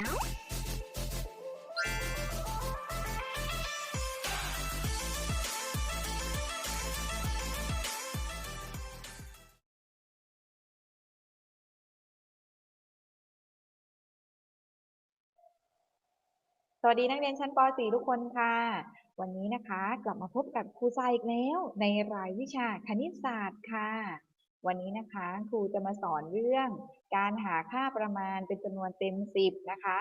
สวัสดีนักเรียนชั้นป .4 ทุกคนค่ะ วันนี้นะคะ กลับมาพบกับครูทรายอีกแล้ว ในรายวิชาคณิตศาสตร์ค่ะ วันนี้นะคะครูจะมาสอนเรื่องการหาค่าประมาณเป็นจำนวนเต็ม 10 นะคะ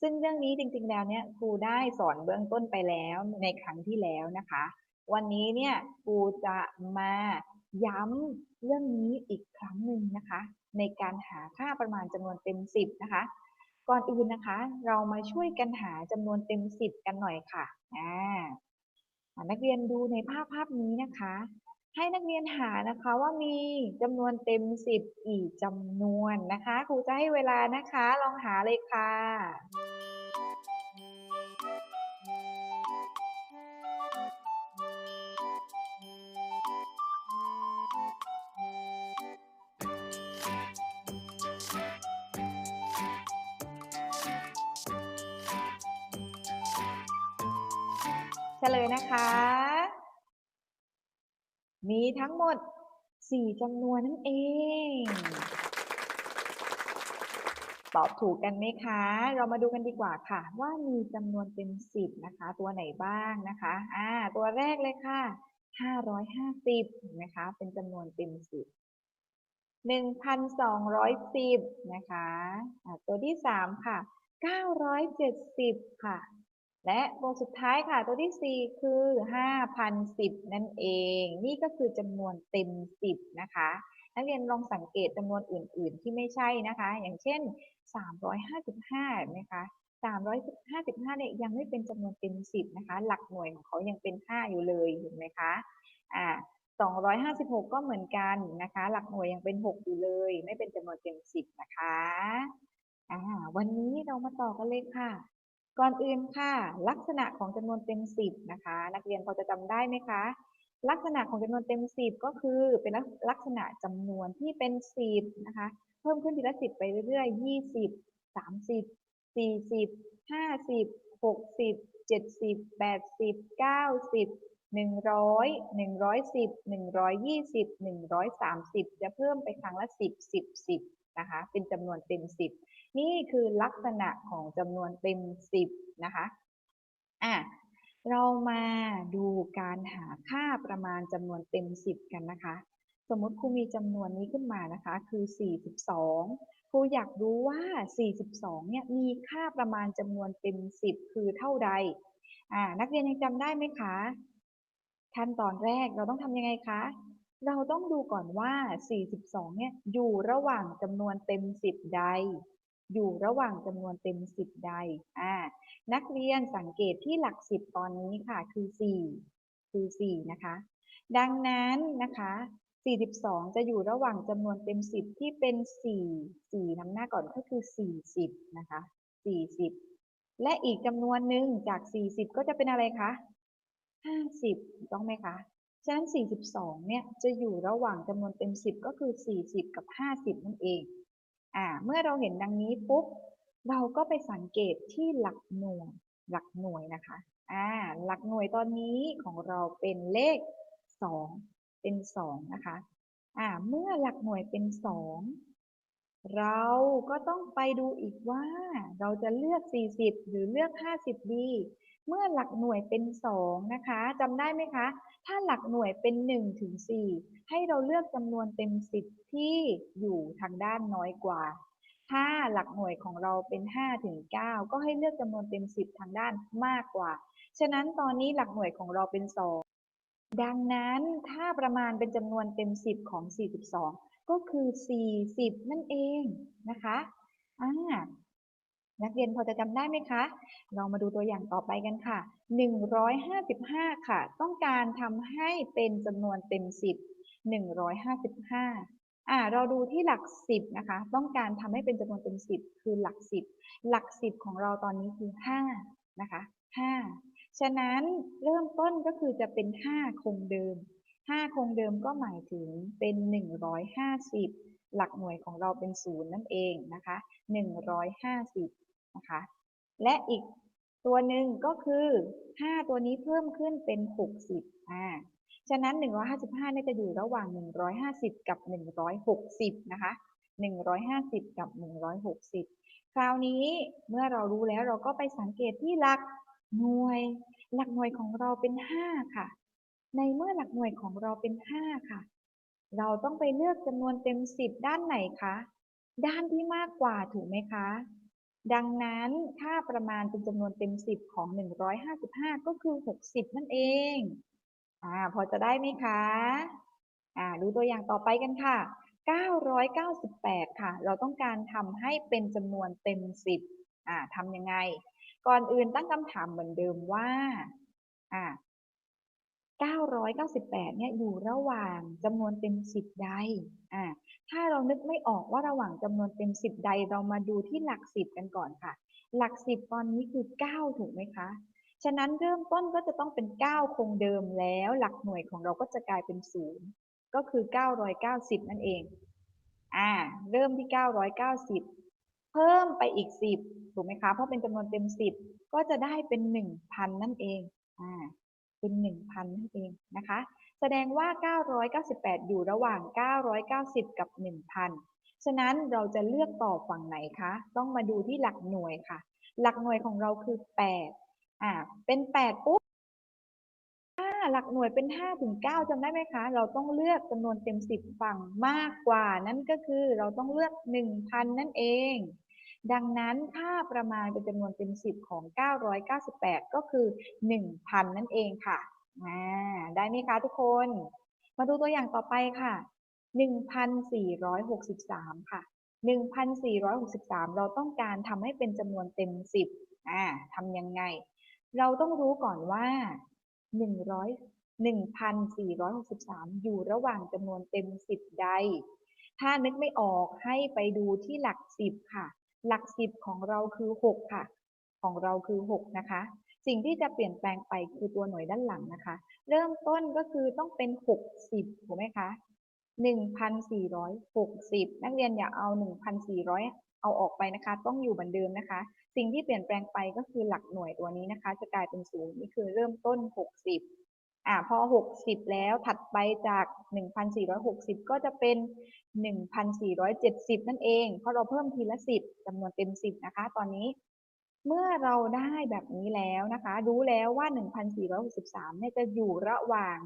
ซึ่งเรื่องนี้จริงๆแล้วเนี่ยครูได้สอนเบื้องต้นไปแล้วในครั้งที่แล้วนะคะ วันนี้เนี่ยครูจะมาย้ำเรื่องนี้อีกครั้งหนึ่งนะคะ ในการหาค่าประมาณจำนวนเต็ม 10 นะคะ ก่อนอื่นนะคะ เรามาช่วยกันหาจำนวนเต็ม 10 กันหน่อยค่ะอ่านักเรียนดูในภาพภาพนี้นะคะ ให้นักเรียนหานะคะว่ามีจำนวนเต็ม10กี่จำนวนนะคะครูจะให้เวลานะคะลองหาเลยค่ะเฉลยนะคะ ทั้งหมด 4จำนวนนั่นเอง ตอบถูกกันไหมคะ เรามาดูกันดีกว่าค่ะ ว่ามีจำนวนเต็ม10 นะคะ ตัวไหนบ้างนะคะอ่าตัวแรกเลยค่ะ 550เห็นไหมคะ เป็นจำนวนเต็ม 10 1,210 นะคะอ่าตัวที่ 3 ค่ะ 970 ค่ะ และตัวสุดท้ายค่ะ ตัวที่ 4 คือ 5,010 นั่นเอง นี่ก็คือจำนวนเต็ม 10 นะคะ นักเรียนลองสังเกตจำนวนอื่น ๆ ที่ไม่ใช่นะคะ อย่างเช่น 355เห็นไหมคะ355เนี่ยยังไม่เป็นจำนวนเต็ม 10 นะคะ หลักหน่วยของเขายังเป็น 5 อยู่เลยเห็นไหมคะอ่า256 ก็เหมือนกันนะคะ หลักหน่วยยังเป็น 6 อยู่เลย ไม่เป็นจำนวนเต็ม 10 นะคะอ่าวันนี้เรามาต่อกันเลยค่ะ ก่อนอื่นค่ะ ลักษณะของจำนวนเต็ม 10 นะคะ นักเรียนพอจะจำได้ไหมคะ ลักษณะของจำนวนเต็ม 10 ก็คือเป็นลักษณะจำนวนที่เป็น 10 นะคะ เพิ่มขึ้นทีละ 10 ไปเรื่อยๆ 20 30 40 50 60 70 80 90 100 110 120 130 จะเพิ่มไปครั้งละ 10 10 10นะคะ เป็นจำนวนเต็ม 10 นี่คือลักษณะของจำนวนเต็ม10นะคะอะเรามาดูการหาค่าประมาณจำนวนเต็ม10กันนะคะ สมมติครูมีจำนวนนี้ขึ้นมานะคะ คือ 42 ครูอยากรู้ว่า 42 เนี่ยมีค่าประมาณจำนวนเต็ม10คือเท่าใดอ่านักเรียนยังจำได้ไหมคะขั้นตอนแรกเราต้องทำยังไงคะ เราต้องดูก่อนว่า 42 เนี่ยอยู่ระหว่างจำนวนเต็ม10ใด อยู่ระหว่างจำนวนเต็ม 10 ใดอ่านักเรียนสังเกตที่หลัก 10 ตอนนี้ค่ะ คือ 4 คือ 4 นะคะ ดังนั้นนะคะ 42 จะอยู่ระหว่างจำนวนเต็ม 10 ที่เป็น 4 4นำหน้าก่อนก็คือ 40 นะคะ 40 และอีกจำนวนหนึ่งจาก 40 ก็จะเป็นอะไรคะ 50 ต้องไหมคะฉะนั้น 42 เนี่ย จะอยู่ระหว่างจำนวนเต็ม 10 ก็คือ 40 กับ 50 นั่นเอง อ่าเมื่อเราเห็นดังนี้ปุ๊บเราก็ไปสังเกตที่หลักหน่วยหลักหน่วยนะคะอ่าหลักหน่วยตอนนี้ของเราเป็นเลข 2 เป็น 2 นะคะอ่าเมื่อหลักหน่วยเป็น 2 เราก็ต้องไปดูอีกว่าเราจะเลือก 40 หรือเลือก 50ดี เมื่อหลักหน่วยเป็น2นะคะจำได้ไหมคะ ถ้าหลักหน่วยเป็น1ถึง4ให้เราเลือกจำนวนเต็ม 10 ที่อยู่ทางด้านน้อยกว่า ถ้าหลักหน่วยของเราเป็น5ถึง9ก็ให้เลือกจำนวนเต็ม 10 ทางด้านมากกว่า ฉะนั้นตอนนี้หลักหน่วยของเราเป็น 2 ดังนั้นถ้าประมาณเป็นจำนวนเต็ม 10 ของ 42 ก็คือ 40 นั่นเองนะคะอ่า นักเรียนพอจะจำได้ไหมคะเรามาดูตัวอย่างต่อไปกันค่ะ 155 ค่ะ ต้องการทำให้เป็นจำนวนเต็ม 10 155อ่าเราดูที่หลัก 10 นะคะ ต้องการทำให้เป็นจำนวนเต็ม 10 คือหลัก 10 หลัก 10 ของเราตอนนี้คือ 5 นะคะ 5 ฉะนั้นเริ่มต้นก็คือจะเป็น 5 คงเดิม 5 คงเดิมก็หมายถึงเป็น 150 หลักหน่วยของเราเป็น 0 นั่นเองนะคะ 150 นะคะ และอีกตัวหนึ่งก็คือ5ตัวนี้เพิ่มขึ้นเป็น 60อ่าฉะนั้น 155เนี่ยจะอยู่ระหว่าง 150 กับ 160 นะคะ 150 กับ 160 คราวนี้เมื่อเรารู้แล้วเราก็ไปสังเกตที่หลักหน่วย หลักหน่วยของเราเป็น 5 ค่ะ ในเมื่อหลักหน่วยของเราเป็น 5 ค่ะ เราต้องไปเลือกจำนวนเต็ม 10 ด้านไหนคะ ด้านที่มากกว่าถูกไหมคะ ดังนั้นค่าประมาณเป็นจำนวนเต็ม 10 ของ 155 ก็คือ 60 นั่นเองอ่าพอจะได้ไหมคะอ่าดูตัวอย่างต่อไปกันค่ะ 998 ค่ะ เราต้องการทำให้เป็นจำนวนเต็ม 10อ่าทำยังไง ก่อนอื่นตั้งคำถามเหมือนเดิมว่าอ่า 998เนี่ยอยู่ระหว่างจำนวนเต็ม 10 ใดอ่าถ้าเรานึกไม่ออกว่าระหว่างจำนวนเต็ม 10 ใดเรามาดูที่หลัก 10 กันก่อนค่ะ หลัก 10 ตอนนี้คือ 9 ถูกไหมคะ ฉะนั้นเริ่มต้นก็จะต้องเป็น 9 คงเดิมแล้ว หลักหน่วยของเราก็จะกลายเป็น 0 ก็คือ 990 นั่นเองอ่าเริ่มที่ 990 เพิ่มไปอีก 10 ถูกไหมคะ เพราะเป็นจำนวนเต็ม 10 ก็จะได้เป็น 1,000 นั่นเองอ่า เป็น 1,000 นั่นเองนะคะ แสดงว่า 998 อยู่ระหว่าง 990 กับ 1,000 ฉะนั้นเราจะเลือกต่อฝั่งไหนคะ ต้องมาดูที่หลักหน่วยค่ะ หลักหน่วยของเราคือ 8 อ่า เป็น 8 ปุ๊บถ้าหลักหน่วยเป็น 5 ถึง 9จำได้ไหมคะ เราต้องเลือกจำนวนเต็ม 10 ฝั่งมากกว่า นั่นก็คือเราต้องเลือก 1,000 นั่นเอง ดังนั้นค่าประมาณเป็นจำนวนเต็ม 10 ของ 998 ก็คือ 1,000 นั่นเองค่ะได้ไหมคะทุกคน มาดูตัวอย่างต่อไปค่ะ 1,463 ค่ะ 1,463 เราต้องการทำให้เป็นจำนวนเต็ม 10อ่าทำยังไง เราต้องรู้ก่อนว่า 100 1,463 อยู่ระหว่างจำนวนเต็ม 10 ใด ถ้านึกไม่ออกให้ไปดูที่หลัก 10 ค่ะ หลัก10ของเราคือ6ค่ะ ของเราคือ6นะคะ สิ่งที่จะเปลี่ยนแปลงไปคือตัวหน่วยด้านหลังนะคะ เริ่มต้นก็คือต้องเป็น60ถูกไหมคะ1,460นักเรียนอย่าเอา1,400เอาออกไปนะคะ ต้องอยู่เหมือนเดิมนะคะ สิ่งที่เปลี่ยนแปลงไปก็คือหลักหน่วยตัวนี้นะคะ จะกลายเป็นศูนย์นี่คือเริ่มต้น60 อ่าพอ 60 แล้วถัดไปจาก 1,460 ก็จะเป็น 1,470 นั่นเอง เพราะเราเพิ่มทีละ 10จำนวนเต็ม 10 นะคะ ตอนนี้ เมื่อเราได้แบบนี้แล้วนะคะ รู้แล้วว่า 1,463เนี่ยจะอยู่ระหว่าง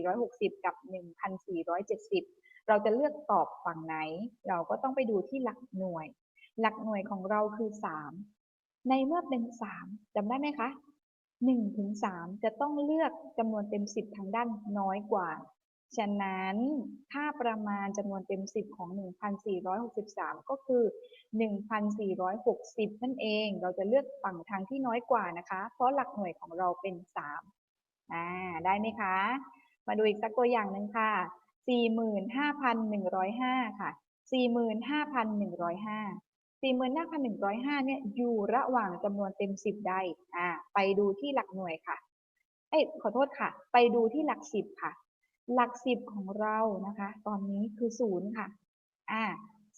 1,460 กับ 1,470 เราจะเลือกตอบฝั่งไหน เราก็ต้องไปดูที่หลักหน่วย หลักหน่วยของเราคือ 3 ในเมื่อเป็น 3จำได้ไหมคะ 1ถึง3จะต้องเลือกจำนวนเต็ม 10 ทางด้านน้อยกว่า ฉะนั้นค่าประมาณจำนวนเต็ม 10 ของ 1,463 ก็คือ 1,460 นั่นเอง เราจะเลือกฝั่งทางที่น้อยกว่านะคะ เพราะหลักหน่วยของเราเป็น 3 อ่า ได้ไหมคะ มาดูอีกสักตัวอย่างหนึ่งค่ะ 45,105 ค่ะ 45,105 45,105เนี่ยอยู่ระหว่างจำนวนเต็ม 10 ใดอ่าไปดูที่หลักหน่วยค่ะ เอ้ยขอโทษค่ะ ไปดูที่หลัก 10 ค่ะ หลัก 10 ของเรานะคะ ตอนนี้คือ0ค่ะอ่า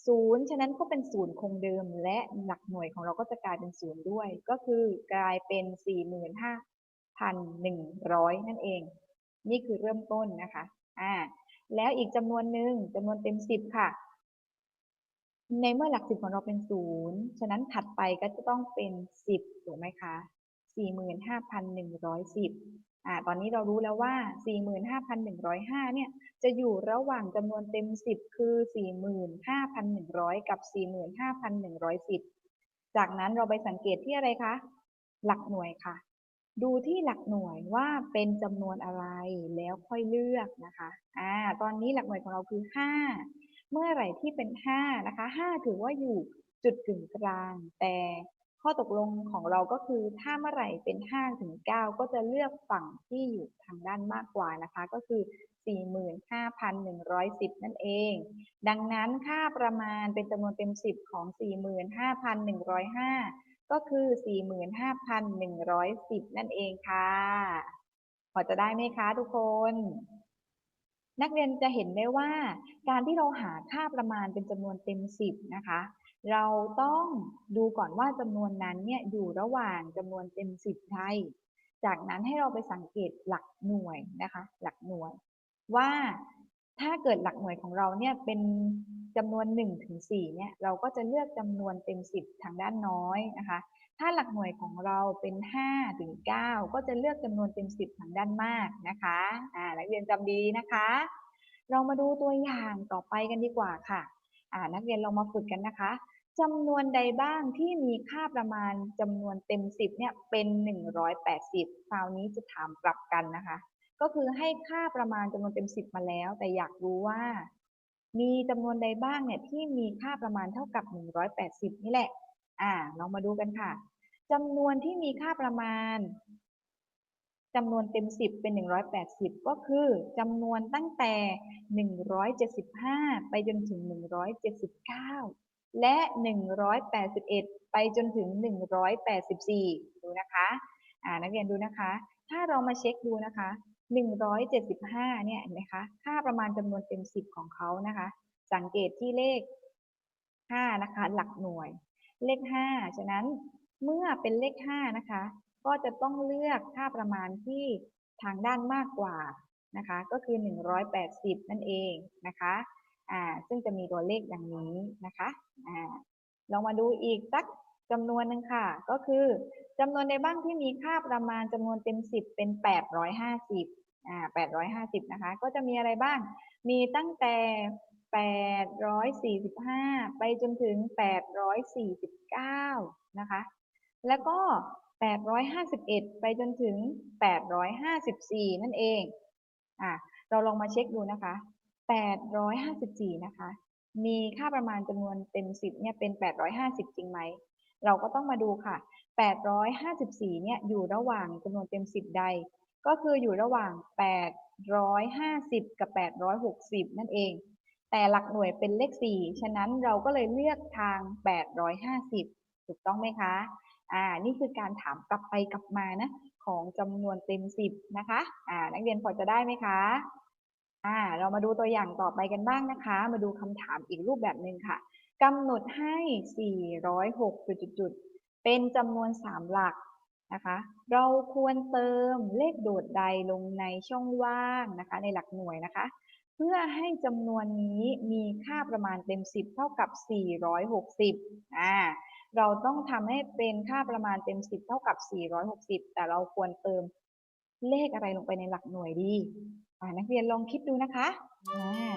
0ฉะนั้นก็เป็น0คงเดิม และหลักหน่วยของเราก็จะกลายเป็น0ด้วย ก็คือกลายเป็น45,100 นั่นเอง นี่คือเริ่มต้นนะคะอ่าแล้วอีกจำนวนหนึ่งจำนวนเต็ม 10 ค่ะ ในเมื่อหลักสิบของเราเป็นศูนย์ฉะนั้นถัดไปก็จะต้องเป็นสิบถูกไหมคะสี่หมื่นห้าพันหนึ่งร้อยสิบอ่าตอนนี้เรารู้แล้วว่าสี่หมื่นห้าพันหนึ่งร้อยห้าเนี่ยจะอยู่ระหว่างจำนวนเต็มสิบคือสี่หมื่นห้าพันหนึ่งร้อยกับสี่หมื่นห้าพันหนึ่งร้อยสิบจากนั้นเราไปสังเกตที่อะไรคะ หลักหน่วยค่ะ ดูที่หลักหน่วยว่าเป็นจำนวนอะไรแล้วค่อยเลือกนะคะอ่าตอนนี้หลักหน่วยของเราคือห้า เมื่อไหร่ที่เป็น 5 นะคะ 5 ถือว่าอยู่จุดกึ่งกลาง แต่ข้อตกลงของเราก็คือถ้าเมื่อไหร่เป็น 5 ถึง 9 ก็จะเลือกฝั่งที่อยู่ทางด้านมากกว่านะคะ ก็คือ 45,110 นั่นเอง ดังนั้นค่าประมาณเป็นจำนวนเต็ม 10 ของ 45,105 ก็คือ 45,110 นั่นเองค่ะ พอจะได้ไหมคะทุกคน นักเรียนจะเห็นได้ว่า การที่เราหาค่าประมาณเป็นจำนวนเต็ม 10 นะคะ เราต้องดูก่อนว่าจำนวนนั้นเนี่ยอยู่ระหว่างจำนวนเต็มสิบใดจากนั้นให้เราไปสังเกตหลักหน่วยนะคะ หลักหน่วย ว่าถ้าเกิดหลักหน่วยของเราเนี่ยเป็นจำนวน1ถึง4เนี่ยเราก็จะเลือกจำนวนเต็ม 10 ทางด้านน้อยนะคะ ถ้าหลักหน่วยของเราเป็น5ถึง9ก็จะเลือกจำนวนเต็ม10 ทางด้านมากนะคะอ่านักเรียนจำดีนะคะ เรามาดูตัวอย่างต่อไปกันดีกว่าค่ะอ่านักเรียนลองมาฝึกกันนะคะจำนวนใดบ้างที่มีค่าประมาณจำนวนเต็ม 10เนี่ยเป็น 180 คราวนี้จะถามกลับกันนะคะ ก็คือให้ค่าประมาณจำนวนเต็ม 10 มาแล้ว แต่อยากรู้ว่า มีจำนวนใดบ้างเนี่ยที่มีค่าประมาณเท่ากับ 180 นี่แหละ อ่าลองมาดูกันค่ะ จำนวนที่มีค่าประมาณจำนวนเต็ม 10 เป็น 180 ก็คือจำนวนตั้งแต่ 175 ไปจนถึง 179 และ 181 ไปจนถึง 184 ดูนะคะอ่านักเรียนดูนะคะ ถ้าเรามาเช็คดูนะคะ 175 เนี่ยเห็นไหมคะ ค่าประมาณจำนวนเต็ม 10 ของเขานะคะ สังเกตที่เลข 5 นะคะ หลักหน่วย เลข 5 ฉะนั้น เมื่อเป็นเลข 5 นะคะ ก็จะต้องเลือกค่าประมาณที่ทางด้านมากกว่านะคะ ก็คือ 180 นั่นเองนะคะอ่าซึ่งจะมีตัวเลขดังนี้นะคะอ่าลองมาดูอีกสักจำนวนหนึ่งค่ะ ก็คือจำนวนในบ้างที่มีค่าประมาณจำนวนเต็ม 10 เป็น 850อ่า850 นะคะ ก็จะมีอะไรบ้าง มีตั้งแต่ 845 ไปจนถึง 849 นะคะ แล้วก็ 851 ไปจนถึง 854 นั่นเองอะเราลองมาเช็คดูนะคะ 854 นะคะ มีค่าประมาณจำนวนเต็ม 10 เนี่ยเป็น 850 จริงไหม เราก็ต้องมาดูค่ะ 854 เนี่ยอยู่ระหว่างจำนวนเต็ม 10 ใด ก็คืออยู่ระหว่าง 850 กับ 860 นั่นเอง แต่หลักหน่วยเป็นเลข 4 ฉะนั้นเราก็เลยเลือกทาง 850 ถูกต้องไหมคะ อ่านี่คือการถามกลับไปกลับมานะของจำนวนเต็ม10นะคะอ่านักเรียนพอจะได้ไหมคะอ่าเรามาดูตัวอย่างต่อไปกันบ้างนะคะ มาดูคำถามอีกรูปแบบหนึ่งค่ะกำหนดให้ 406จุดๆเป็นจำนวน 3 หลักนะคะ เราควรเติมเลขโดดใดลงในช่องว่างนะคะ ในหลักหน่วยนะคะ เพื่อให้จำนวนนี้มีค่าประมาณเต็ม 10 เท่ากับ 460อ่า เราต้องทำให้เป็นค่าประมาณเต็ม 10 เท่ากับ 460 แต่เราควรเติมเลขอะไรลงไปในหลักหน่วยดีนักเรียนลองคิดดูนะคะอ่า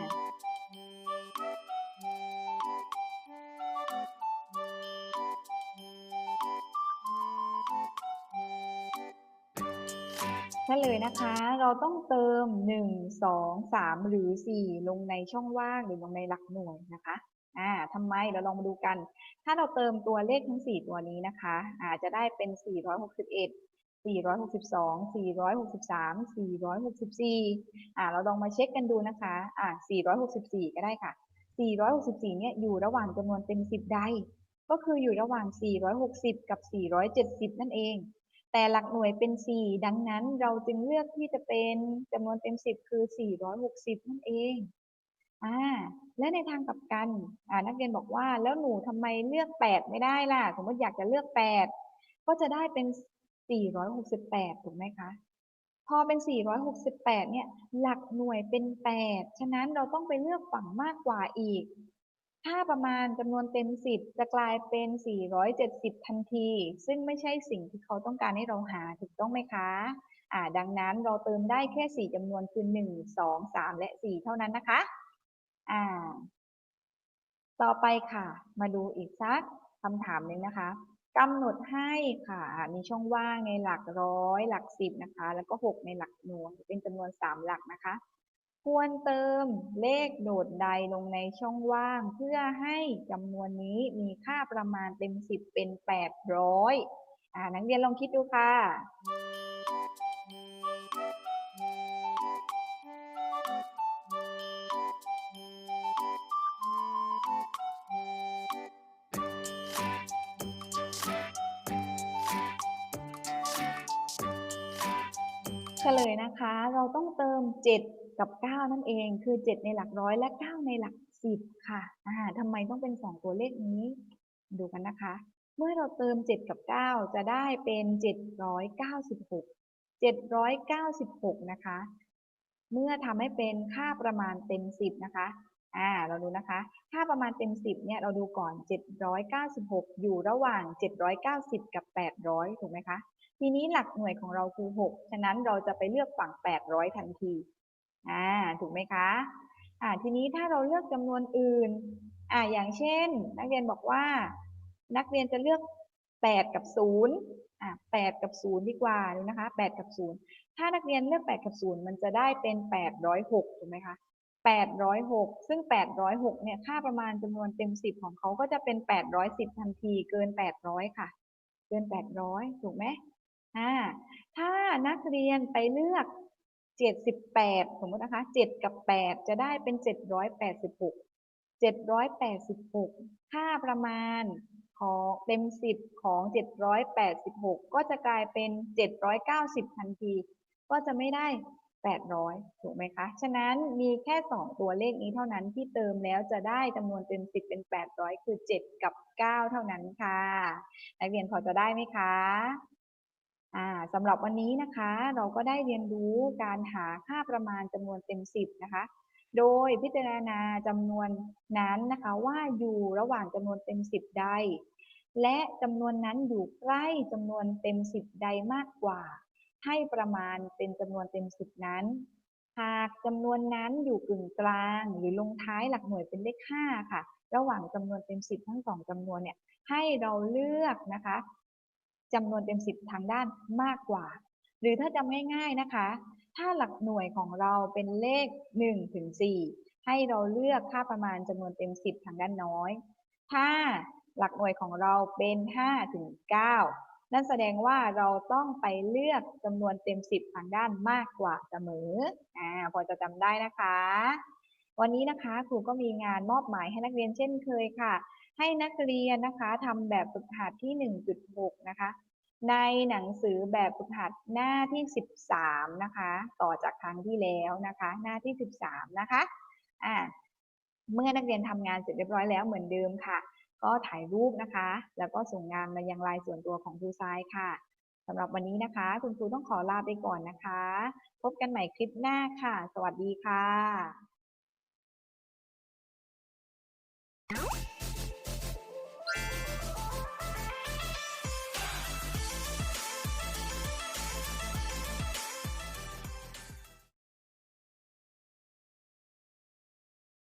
เฉลยนะคะ เราต้องเติม 1 2 3 หรือ 4 ลงในช่องว่างหรือลงในหลักหน่วยนะคะ อ่าทำไมเราลองมาดูกัน ถ้าเราเติมตัวเลขทั้ง 4 ตัวนี้นะคะ อาจจะได้เป็น 461 462 463 464อ่าเราลองมาเช็คกันดูนะคะอ่า464 ก็ได้ค่ะ 464 เนี่ยอยู่ระหว่างจำนวนเต็ม 10 ใด ก็คืออยู่ระหว่าง 460 กับ 470 นั่นเอง แต่หลักหน่วยเป็น 4 ดังนั้นเราจึงเลือกที่จะเป็นจำนวนเต็ม 10 คือ 460 นั่นเอง อ่าและในทางกลับกันอ่านักเรียนบอกว่าแล้วหนูทำไมเลือก 8 ไม่ได้ล่ะ สมมติอยากจะเลือก 8 ก็จะได้เป็น 468 ถูกไหมคะ พอเป็น 468 เนี่ย หลักหน่วยเป็น 8 ฉะนั้นเราต้องไปเลือกฝั่งมากกว่าอีกค่าประมาณจำนวนเต็ม 10 จะกลายเป็น 470 ทันที ซึ่งไม่ใช่สิ่งที่เขาต้องการให้เราหาถูกต้องไหมคะอ่าดังนั้นเราเติมได้แค่ 4จำนวนคือ 1 2 3 และ 4 เท่านั้นนะคะ อ่า ต่อไปค่ะ มาดูอีกสักคำถามหนึ่งนะคะกำหนดให้ค่ะ มีช่องว่างในหลักร้อย หลักสิบนะคะ แล้วก็ 6 ในหลักหน่วย เป็นจำนวน 3 หลักนะคะ ควรเติมเลขโดดใดลงในช่องว่าง เพื่อให้จำนวนนี้มีค่าประมาณเต็ม 10 เป็น 800อ่านักเรียนลองคิดดูค่ะ ฉลยนะคะ เราต้องเติม 7 กับ 9 นั่นเอง คือ 7 ในหลักร้อยและ 9 ในหลัก 10 ค่ะอ่าทำไมต้องเป็น 2 ตัวเลขนี้ ดูกันนะคะ เมื่อเราเติม 7 กับ 9 จะได้เป็น 796 796 นะคะ เมื่อทำให้เป็นค่าประมาณเต็ม 10 นะคะอ่าเราดูนะคะ ค่าประมาณเต็ม 10 เนี่ย เราดูก่อน 796 อยู่ระหว่าง 790 กับ 800 ถูกไหมคะ ทีนี้หลักหน่วยของเราคือ 6 ฉะนั้นเราจะไปเลือกฝั่ง 800 ทันที อ่า ถูกไหมคะ อ่า ทีนี้ถ้าเราเลือกจำนวนอื่น อ่า อย่างเช่น นักเรียนบอกว่า นักเรียนจะเลือก 8 กับ 0 อ่า 8 กับ 0 ดีกว่าดูนะคะ 8 กับ 0 ถ้านักเรียนเลือก 8 กับ 0 มันจะได้เป็น 806 ถูกไหมคะ 806 ซึ่ง 806 เนี่ย ค่าประมาณจำนวนเต็ม 10 ของเขาก็จะเป็น 810 ทันที เกิน 800 ค่ะ เกิน 800 ถูกไหม อ่าถ้านักเรียนไปเลือก 78 สมมตินะคะ 7 กับ 8 จะได้เป็น 786 786 ค่าประมาณของเต็ม 10 ของ 786 ก็จะกลายเป็น 790 ทันที ก็จะไม่ได้ 800 ถูกไหมคะ ฉะนั้นมีแค่ 2 ตัวเลขนี้เท่านั้นที่เติมแล้วจะได้จำนวนเต็ม 10 เป็น 800 คือ 7 กับ 9 เท่านั้นค่ะ นักเรียนพอจะได้ไหมคะ สำหรับวันนี้นะคะเราก็ได้เรียนรู้การหาค่าประมาณจำนวนเต็ม 10 นะคะ โดยพิจารณาจำนวนนั้นนะคะว่าอยู่ระหว่างจำนวนเต็ม 10 ใด และจำนวนนั้นอยู่ใกล้จำนวนเต็ม 10 ใดมากกว่า ให้ประมาณเป็นจำนวนเต็ม 10 นั้น หากจำนวนนั้นอยู่กึ่งกลาง หรือลงท้ายหลักหน่วยเป็นเลข 5 ค่ะ ระหว่างจำนวนเต็ม 10 ทั้งสองจำนวนเนี่ยให้เราเลือกนะคะ จำนวนเต็ม10ทางด้านมากกว่า หรือถ้าจำง่าย ๆนะคะ ถ้าหลักหน่วยของเราเป็นเลข1ถึง4ให้เราเลือกค่าประมาณจำนวนเต็ม10ทางด้านน้อย ถ้าหลักหน่วยของเราเป็น5ถึง9นั่นแสดงว่าเราต้องไปเลือกจำนวนเต็ม 10ทางด้านมากกว่าเสมออ่าพอจะจำได้นะคะ วันนี้นะคะครูก็มีงานมอบหมายให้นักเรียนเช่นเคยค่ะ ให้นักเรียนนะคะทำแบบฝึกหัดที่ 1.6 นะคะ ในหนังสือแบบฝึกหัดหน้าที่ 13 นะคะ ต่อจากครั้งที่แล้วนะคะ หน้าที่ 13 นะคะอ่าเมื่อนักเรียนทำงานเสร็จเรียบร้อยแล้วเหมือนเดิมค่ะ ก็ถ่ายรูปนะคะ แล้วก็ส่งงานมายังไลน์ส่วนตัวของครูทรายค่ะสำหรับวันนี้นะคะ คุณครูต้องขอลาไปก่อนนะคะ พบกันใหม่คลิปหน้าค่ะ สวัสดีค่ะ